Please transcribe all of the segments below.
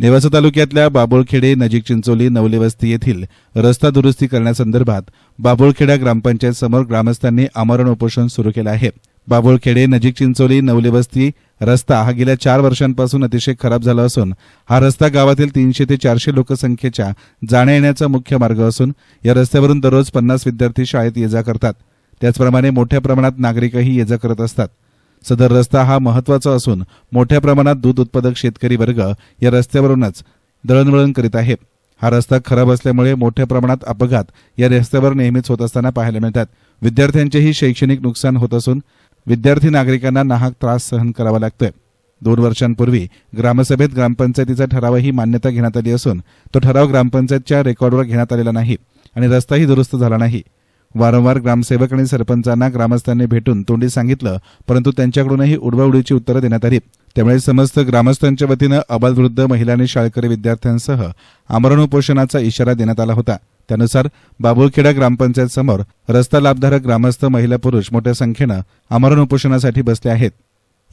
नेवासा तालुक्यातल्या बाबुळखेडे नजीक चिंचोली नवले वस्ती येथील रस्ता दुरुस्ती करण्यासंदर्भात बाबुळखेडा ग्रामपंचायत समोर ग्रामस्थांनी आमरण उपोषण सुरू केलं आहे. बाबुळखेडे नजीक चिंचोली नवले वस्ती रस्ता हा गेल्या चार वर्षांपासून अतिशय खराब झाला असून हा रस्ता गावातील तीनशे ते चारशे लोकसंख्येच्या जाण्या येण्याचा मुख्य मार्ग असून या रस्त्यावरून दररोज पन्नास विद्यार्थी शाळेत ये जा करतात. त्याचप्रमाणे मोठ्या प्रमाणात नागरिकही ये जा करत असतात. सदर रस्ता हा महत्त्वाचा असून मोठ्या प्रमाणात दूध उत्पादक शेतकरी वर्ग या रस्त्यावरूनच दळणवळण करीत आहे. हा रस्ता खराब असल्यामुळे मोठ्या प्रमाणात अपघात या रस्त्यावर नेहमीच होत असताना पाहायला मिळतात. विद्यार्थ्यांचेही शैक्षणिक नुकसान होत असून विद्यार्थी नागरिकांना नाहक त्रास सहन करावा लागतोय. दोन वर्षांपूर्वी ग्रामसभेत ग्रामपंचायतीचा ठरावही मान्यता घेण्यात आली असून तो ठराव ग्रामपंचायतच्या रेकॉर्डवर घेण्यात आलेला नाही आणि रस्ताही दुरुस्त झाला नाही. वारंवार ग्रामसेवक आणि सरपंचांना ग्रामस्थांनी भेटून तोंडी सांगितलं परंतु त्यांच्याकडूनही उडवाउडीची उत्तरं देण्यात आली. त्यामुळे समस्त ग्रामस्थांच्या वतीनं अबालवृद्ध महिला आणि शाळकरी विद्यार्थ्यांसह आमरण उपोषणाचा इशारा देण्यात आला होता. त्यानुसार बाबुळखेडा ग्रामपंचायत समोर रस्ता लाभधारक ग्रामस्थ महिला पुरुष मोठ्या संख्येनं आमरण उपोषणासाठी बसले आहेत.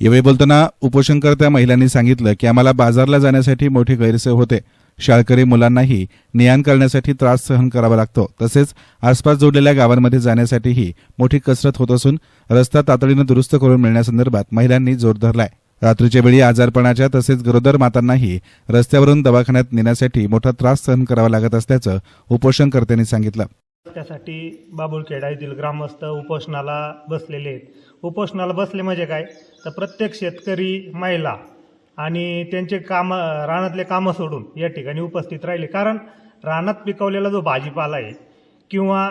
यावेळी बोलताना उपोषणकर्त्या महिलांनी सांगितलं की आम्हाला बाजारला जाण्यासाठी मोठी गैरसोय होते. शाळकरी मुलांनाही नियान करण्यासाठी त्रास सहन करावा लागतो. तसेच आसपास जोडलेल्या गावांमध्ये जाण्यासाठीही मोठी कसरत होत असून रस्ता तातडीनं दुरुस्त करून मिळण्यासंदर्भात महिलांनी जोर धरलाय. रात्रीच्या वेळी आजारपणाच्या तसेच गरोदर मातांनाही रस्त्यावरून दवाखान्यात नेण्यासाठी मोठा त्रास सहन करावा लागत असल्याचं उपोषणकर्त्यांनी सांगितलं. त्यासाठी बाबुळखेडा येथील ग्रामस्थ उपोषणाला बसलेले आहेत. उपोषणाला बसले म्हणजे काय? तर प्रत्येक शेतकरी महिला आणि त्यांचे कामं रानातले कामं सोडून या ठिकाणी उपस्थित राहिले. कारण रानात पिकवलेला जो भाजीपाला आहे किंवा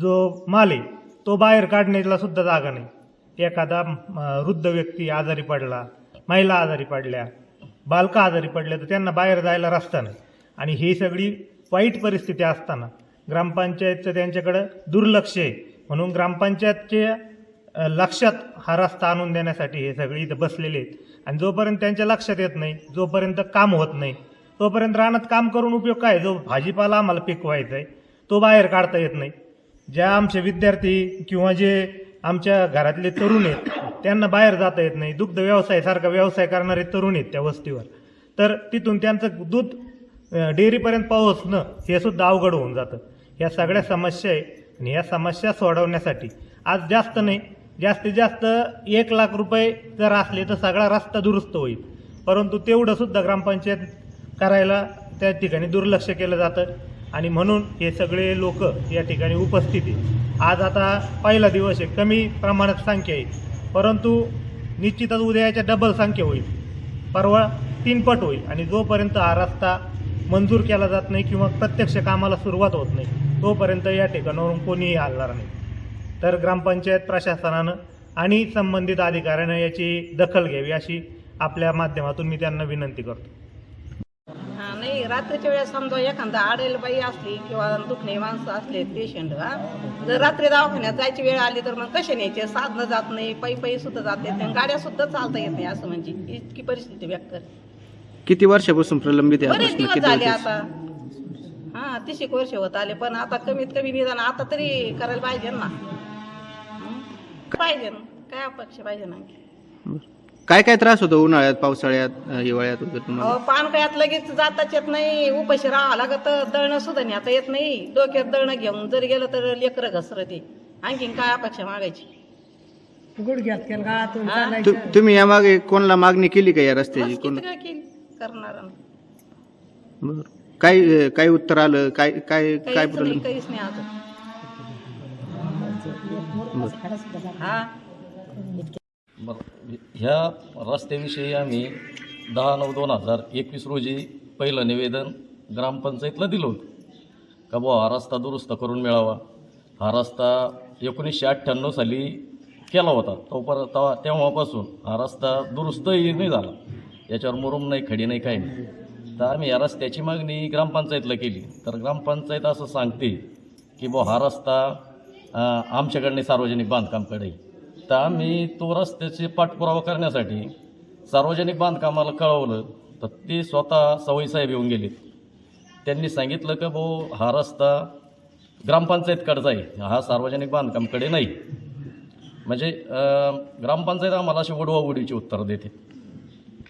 जो माल आहे तो बाहेर काढण्याला सुद्धा जागा नाही. एखादा वृद्ध व्यक्ती आजारी पडला महिला आजारी पडल्या बालका आजारी पडल्या तर त्यांना बाहेर जायला रस्ता नाही. आणि ही सगळी वाईट परिस्थिती असताना ग्रामपंचायतचं त्यांच्याकडं दुर्लक्ष आहे. म्हणून ग्रामपंचायतचे लक्षात हा रस्ता आणून देण्यासाठी हे सगळे इथं बसलेले आहेत. आणि जोपर्यंत त्यांच्या लक्षात येत नाही जोपर्यंत काम होत नाही तोपर्यंत रानात काम करून उपयोग काय? जो भाजीपाला आम्हाला पिकवायचा आहे तो बाहेर काढता येत नाही. ज्या आमचे विद्यार्थी किंवा जे आमच्या घरातले तरुण आहेत त्यांना बाहेर जाता येत नाही. दुग्ध व्यवसायासारखा व्यवसाय करणारे तरुण आहेत त्या वस्तीवर. तर तिथून त्यांचं दूध डेअरीपर्यंत पोहोचणं हे सुद्धा अवघड होऊन जातं. या सगळ्या समस्या आहे आणि या समस्या सोडवण्यासाठी आज जास्त नाही जास्तीत जास्त एक लाख रुपये जर असले तर सगळा रस्ता दुरुस्त होईल. परंतु तेवढं सुद्धा ग्रामपंचायत करायला त्या ठिकाणी दुर्लक्ष केलं जातं. आणि म्हणून हे सगळे लोक या ठिकाणी उपस्थित आहेत. आज आता पहिला दिवस आहे. कमी प्रमाणात संख्या आहे. परंतु निश्चितच उद्या याच्या डबल संख्या होईल. परवा तीनपट होईल. आणि जोपर्यंत हा रस्ता मंजूर केला जात नाही किंवा प्रत्यक्ष कामाला सुरुवात होत नाही तोपर्यंत या ठिकाणावरून कोणीही हलणार नाही. तर ग्रामपंचायत प्रशासनानं आणि संबंधित अधिकाऱ्यानं याची दखल घ्यावी अशी आपल्या माध्यमातून मी त्यांना विनंती करतो हा नाही रात्रीच्या वेळेस समजा एखादा आडेल बाई असली किंवा दुखणे माणसं असले पेशंट हा जर रात्री दवाखान्यात जायची वेळ आली तर मग कसे न्यायचे साधनं जात नाही पायी पायी सुद्धा जात येत नाही गाड्या सुद्धा चालता येत नाही असं म्हणजे इतकी परिस्थिती व्यक्त. किती वर्षापासून प्रलंबित आहे हा बरेच प्रश्न दिवस किती झाले? आता हा तिशेक वर्ष होत आले पण आता कमीत कमी निदान आता तरी करायला पाहिजे ना? पाहिजे ना. काय अपेक्षा पाहिजे ना आणखी? काय काय त्रास होतो उन्हाळ्यात पावसाळ्यात अं, हिवाळ्यात वगैरे तुम्हाला? अहो, पानकळ्यात लगेच जाताच येत नाही उपाशी राहावं लागत दळणं सुद्धा नेता येत नाही. डोक्यात दळणं घेऊन जर गेलं तर लेकरं घसरते. आणखीन काय अपेक्षा मागायची? हा? तु- तुम्ही यामागे कोणाला मागणी केली का या रस्त्याची? कोण काय केली? करणार बरं. काय अं, काय उत्तर आलं? काय काय काय काहीच नाही प्रॉब्लेम काहीच नाही अजून. हा. बरं ह्या रस्त्याविषयी आम्ही दहा नऊ दोन हजार एकवीस रोजी पहिलं निवेदन ग्रामपंचायतला दिलं होतं. का बुवा हा रस्ता दुरुस्त करून मिळावा. हा रस्ता एकोणीसशे अठ्ठ्याण्णव साली केला होता. तोपर्यंत तेव्हा तेव्हापासून हा रस्ता दुरुस्तही नाही झाला. याच्यावर मुरुम नाही खडी नाही काही नाही. तर आम्ही या रस्त्याची मागणी ग्रामपंचायतला केली. तर ग्रामपंचायत असं सांगते की बुवा हा रस्ता आमच्याकडनं सार्वजनिक बांधकामकडे तर आम्ही तो रस्त्याचे पाठपुरावा करण्यासाठी सार्वजनिक बांधकामाला कळवलं तर ते स्वतः सवयीसाहेब येऊन गेले त्यांनी सांगितलं की भाऊ हा रस्ता ग्रामपंचायतकडचा आहे. हा सार्वजनिक बांधकामकडे नाही. म्हणजे ग्रामपंचायत आम्हाला अशी उडवाउडीची उत्तरं देते.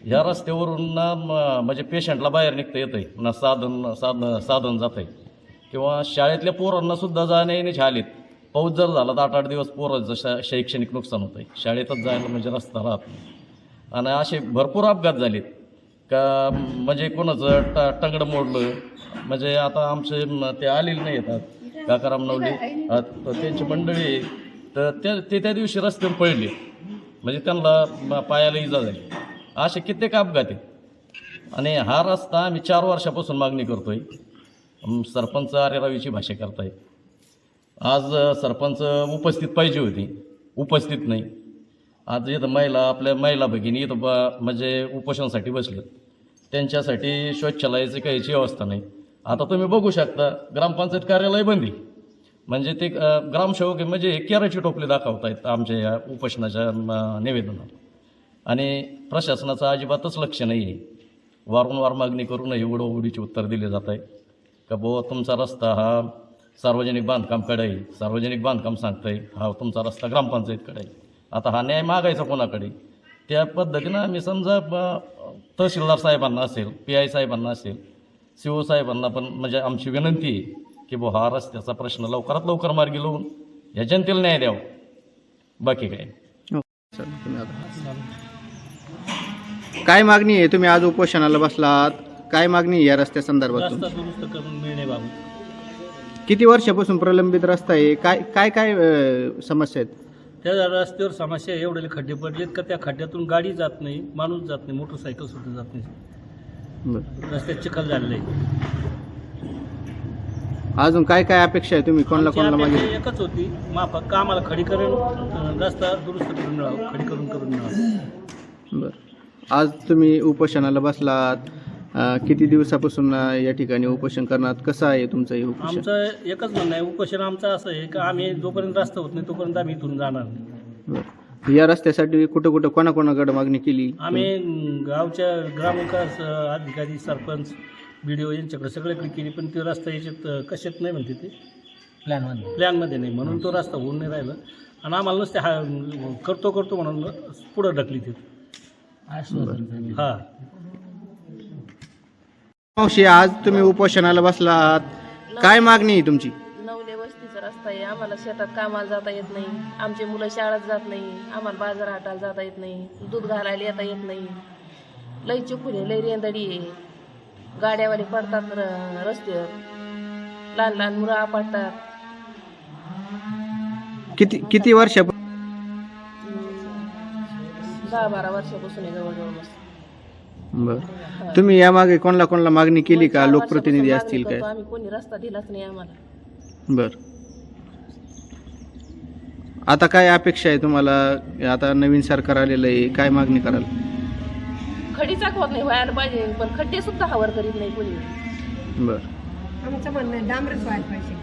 ह्या रस्त्यावरून ना म- म्हणजे पेशंटला बाहेर निघता येतं आहे ना साधन साधन साधन जात आहे किंवा शाळेतल्या पोरांनासुद्धा जाण्या येण्याचे आलेत पाऊस जर झाला तर आठ आठ दिवस पोरं शा शैक्षणिक नुकसान होतं आहे शाळेतच जायला म्हणजे रस्ता राहत नाही. आणि असे भरपूर अपघात झालेत. का म्हणजे कोणाचं ट टंगडं मोडलं. म्हणजे आता आमचे ते आलेले नाही येतात काकाराम नवले. तर त्यांची मंडळी आहे. तर त्या- ते त्या दिवशी रस्त्यावर पडले. म्हणजे त्यांना पायाला इजा झाली. असे कित्येक अपघात आहेत. आणि हा रस्ता आम्ही चार वर्षापासून मागणी करतोय. सरपंच आर्यरावीची भाषा करताय आज सरपंच उपस्थित पाहिजे होती. उपस्थित नाही. आज इथं महिला आपल्या महिला भगिनी इथं बा म्हणजे उपोषणासाठी बसलेत. त्यांच्यासाठी शौचालयाची काहीची व्यवस्था नाही. आता तुम्ही बघू शकता ग्रामपंचायत कार्यालय बंदी म्हणजे ते ग्रामसेवक म्हणजे हे केराची टोपली दाखवत आहेत आमच्या या उपोषणाच्या निवेदनात. आणि प्रशासनाचं अजिबातच लक्ष नाही आहे. वारंवार मागणी करूनही उडोउडीचे उत्तर दिले जात आहे का बुवा तुमचा रस्ता हा सार्वजनिक बांधकामकडे आहे सार्वजनिक बांधकाम सांगताय. हा तुमचा रस्ता ग्रामपंचायतकडे आहे आता हा न्याय मागायचा कोणाकडे? त्या पद्धतीनं आम्ही समजा ब- तहसीलदार साहेबांना असेल पी आय साहेबांना असेल सी ओ साहेबांना पण म्हणजे आमची विनंती आहे की बुवा हा रस्त्याचा प्रश्न लवकरात लवकर मार्गी लावून या जनतेला न्याय द्यावा. बाकी काय. काय मागणी आहे? तुम्ही आज उपोषणाला बसलात. काय मागणी आहे या रस्त्या संदर्भात रस्ता दुरुस्त करून मिळणे बाबत. किती वर्षापासून प्रलंबित रस्ता आहे? काय काय काय अ, समस्या आहेत? त्या रस्त्यावर समस्या एवढे खड्डे पडलेत का त्या खड्ड्यातून गाडी जात नाही माणूस जात नाही मोटरसायकल सुद्धा जात नाही. बरं. रस्त्यात चिखल झालेलं आहे. अजून काय काय अपेक्षा आहे तुम्ही? कोणाला आमची कोणाला अपेक्षा मागे? एकच होती माफक का आम्हाला खडीकरण अं, रस्ता दुरुस्त करून मिळावं खडीकरण करून मिळावं. बरं. आज तुम्ही उपोषणाला बसलात अ, किती दिवसापासून अ, या ठिकाणी उपोषण करणार? कसं आहे तुमचं हे उपोषण? आमचं एकच म्हणणं आहे उपोषण आमचं असं आहे का आम्ही जोपर्यंत रस्ता होत नाही तोपर्यंत आम्ही इथून जाणार नाही. बरं. या रस्त्यासाठी कुठं कुठं कोणाकोणाकडे मागणी केली? आम्ही अं, गावच्या ग्रामविकास अं, अधिकारी सरपंच बी डी ओ यांच्याकडे सगळ्याकडे केली पण ते रस्ता याच्यात अं, कशात नाही म्हणते ते. प्लॅनमध्ये प्लॅनमध्ये नाही म्हणून तो रस्ता होऊन नाही राहिला. आणि आम्हाला नुसते हा करतो करतो म्हणून पुढं ढकली ते. हा. मावशी आज तुम्ही उपोषणाला बसलात. काय मागणी आहे तुमची? नवले वस्तीचा रस्ता आहे. आम्हाला शेतात कामाला जाता येत नाही. आमची मुलं शाळेत जात नाही. आम्हाला बाजार हाटाला जाता येत नाही. दूध घालायला येता येत नाही. लई चुकून आहे लई रेंदडी आहे. गाड्यावाले पडतात र- रस्त्यावर. लहान लहान मुलं आपटतात. किती किती वर्षा दहा बारा वर्षापासून आहे जवळजवळ मस्त. बरं. तुम्ही यामागे कोणाला कोणाला मागणी केली का? चार लोकप्रतिनिधी वर्षापासून असतील मागणी काय? करतो आम्ही. कोणी रस्ता दिलाच नाही आम्हाला. बर. आता काय अपेक्षा आहे तुम्हाला? आता नवीन सरकार आलेलं आहे. काय मागणी कराल? खडी चाकवत नाही व्हायला पाहिजे पण खड्डे सुद्धा हवर करीत नाही कोणी. बर. आमचं म्हणणं आहे डांबरच व्हायला पाहिजे.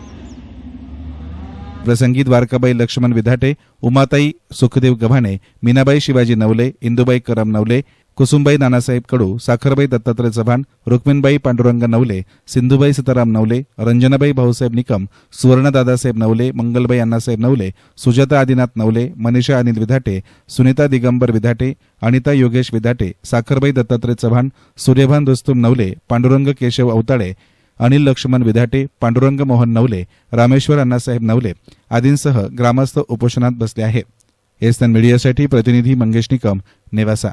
प्रसंगी द्वारकाबाई लक्ष्मण विधाटे उमाताई सुखदेव गव्हाणे मीनाबाई शिवाजी नवले इंदुबाई करम नवले कुसुमबाई नानासाहेब कडू साखरबाई दत्तात्रय चव्हाण रुक्मिणबाई पांडुरंग नवले सिंधुबाई सीताराम नवले रंजनाबाई भाऊसाहेब निकम सुवर्ण दादासाहेब नवले मंगलबाई अण्णासाहेब नवले सुजाता आदिनाथ नवले मनीषा अनिल विधाटे सुनीता दिगंबर विधाटे अनिता योगेश विधाटे साखरबाई दत्तात्रय चव्हाण सूर्यभान रुस्तुम नवले पांडुरंग केशव अवताळे अनिल लक्ष्मण विधाटे पांडुरंग मोहन नवले रामेश्वर अण्णासाहेब नवले आदींसह ग्रामस्थ उपोषणात बसले आहे एसन मीडियासाठी प्रतिनिधी मंगेश निकम नेवासा.